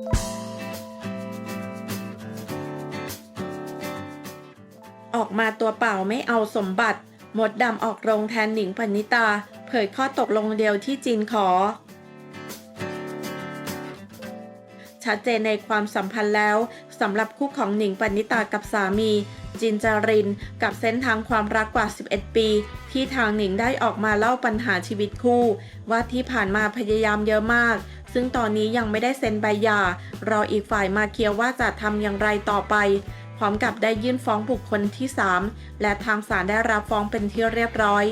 ออกมาตัวเปล่าไม่เอาสมบัติ หมดดำออกโรงแทนหนิงปณิตา เผยข้อตกลงเดียวที่จีนขอ ชัดเจนในความสัมพันธ์แล้วสำหรับคู่ของหนิงปณิตากับสามี จินจาริน กับเส้นทางความรักกว่า 11 ปี ที่ทางหนิงได้ออกมาเล่าปัญหาชีวิตคู่ ว่าที่ผ่านมาพยายามเยอะมาก ซึ่งตอนนี้ยังไม่ได้เซ็นใบหย่ารออีกฝ่ายมาเคลียร์ว่าจะทำอย่างไรต่อไป พร้อมกับได้ยื่นฟ้องบุคคลที่ 3 และทางศาลได้รับฟ้องเป็นที่เรียบร้อย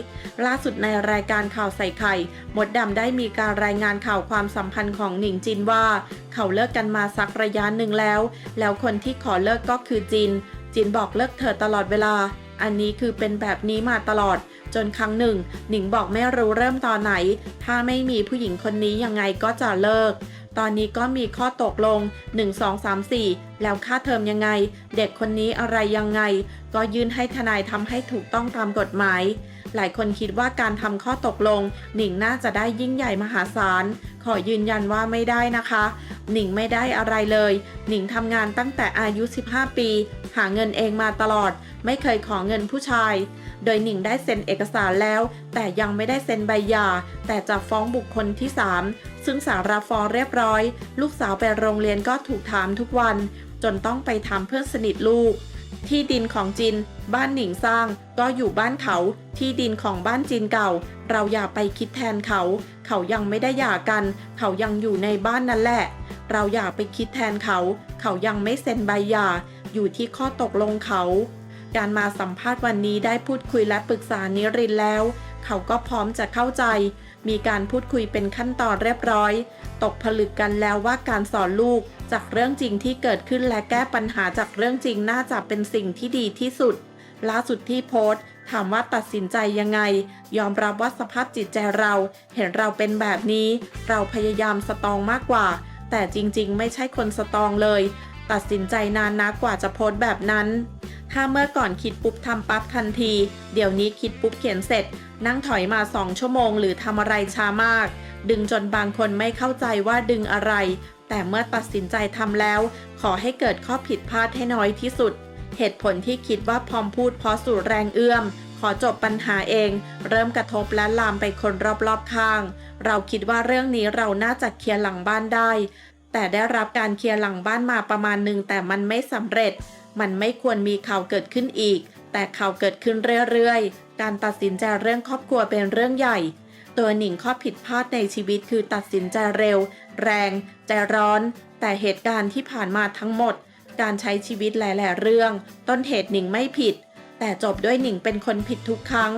ล่าสุดในรายการข่าวใส่ไข่ มดดำได้มีการรายงานข่าวความสัมพันธ์ของหนิงจินว่า เขาเลิกกันมาสักระยะหนึ่งแล้ว แล้วคนที่ขอเลิกก็คือจิน จินบอกเลิกเธอตลอดเวลา อันนี้คือเป็นแบบนี้มาตลอด จนครั้งหนึ่ง หนิงบอกไม่รู้เริ่มตอนไหน ถ้าไม่มีผู้หญิงคนนี้ยังไงก็จะเลิก ตอนนี้ก็มีข้อตกลง 1 2 3 4 แล้วค่าเทอมยังไง เด็กคนนี้อะไรยังไง ก็ยื่นให้ทนายทำให้ถูกต้องตามกฎหมายหลายคนคิดว่าการทำข้อตกลง หนิงน่าจะได้ยิ่งใหญ่มหาศาล ขอยืนยันว่าไม่ได้นะคะ หนิงไม่ได้อะไรเลย หนิงทำงานตั้งแต่อายุ 15 ปี หาเงินเองมาตลอด ไม่เคยขอเงินผู้ชาย โดยหนิงได้เซ็นเอกสารแล้ว แต่ยังไม่ได้เซ็นใบหย่า แต่จะฟ้องบุคคลที่ 3 ซึ่งสารฟ้องเรียบร้อย ลูกสาวไปโรงเรียนก็ถูกถามทุกวัน จนต้องไปทำเพื่อนสนิทลูก ที่ดินของจิน บ้านหนิงสร้าง ก็อยู่บ้านเขา ที่ดินของบ้านจินเก่า เราอย่าไปคิดแทนเขา เขายังไม่ได้หย่ากัน เขายังอยู่ในบ้านนั่นแหละ เราอย่าไปคิดแทนเขา เขายังไม่เซ็นใบหย่า อยู่ที่ข้อตกลงเขา การมาสัมภาษณ์วันนี้ได้พูดคุยและปรึกษานิรินแล้ว เขาก็พร้อมจะเข้าใจ มีการพูดคุยเป็นขั้นตอนเรียบร้อย ตกผลึกกันแล้วว่าการสอนลูกจากเรื่องจริงที่เกิดขึ้นและแก้ปัญหาจากเรื่องจริงน่าจะเป็นสิ่งที่ดีที่สุด ล่าสุดที่โพสต์ ถามว่าตัดสินใจยังไง ยอมรับว่าสภาพจิตใจเรา เห็นเราเป็นแบบนี้ เราพยายามสตองมากกว่า แต่จริงๆ ไม่ใช่คนสตองเลย ตัดสินใจนานนักกว่าจะโพสต์แบบนั้น ถ้าเมื่อก่อนคิดปุ๊บทำปั๊บทันที เดี๋ยวนี้คิดปุ๊บเขียนเสร็จ นั่งถอยมาสองชั่วโมง หรือทำอะไรช้ามาก ดึงจนบางคนไม่เข้าใจว่าดึงอะไร แต่เมื่อตัดสินใจทำแล้ว ขอให้เกิดข้อผิดพลาดให้น้อยที่สุด เหตุผลที่คิดว่าพร้อมพูดเพราะสู่แรงเอื้อม ขอจบปัญหาเอง เริ่มกระทบและลามไปคนรอบๆข้าง เราคิดว่าเรื่องนี้เราน่าจะเคลียร์หลังบ้านได้ แต่ได้รับการเคลียร์หลังบ้านมาประมาณหนึ่งแต่มันไม่สำเร็จ มันไม่ควรมีข่าวเกิดขึ้นอีก แต่ข่าวเกิดขึ้นเรื่อยๆ การตัดสินใจเรื่องครอบครัวเป็นเรื่องใหญ่ ตัวหนิงข้อผิดพลาดในชีวิตคือตัดสินใจเร็ว แรง ใจร้อน แต่เหตุการณ์ที่ผ่านมาทั้งหมด การใช้ชีวิตหลาย ๆ เรื่อง ต้นเหตุหนิงไม่ผิด แต่จบด้วยหนิงเป็นคนผิดทุกครั้ง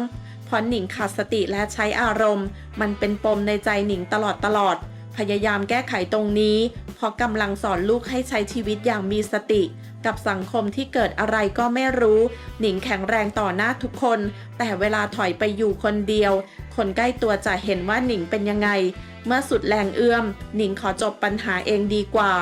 เพราะหนิงขาดสติและใช้อารมณ์ มันเป็นปมในใจหนิงตลอดตลอด พยายามแก้ไขตรงนี้ เพราะกำลังสอนลูกให้ใช้ชีวิตอย่างมีสติ กับสังคมที่เกิดอะไรก็ไม่รู้ หนิงแข็งแรงต่อหน้าทุกคน แต่เวลาถอยไปอยู่คนเดียว คนใกล้ตัวจะเห็นว่าหนิงเป็นยังไง เมื่อสุดแรงเอื้อม หนิงขอจบปัญหาเองดีกว่า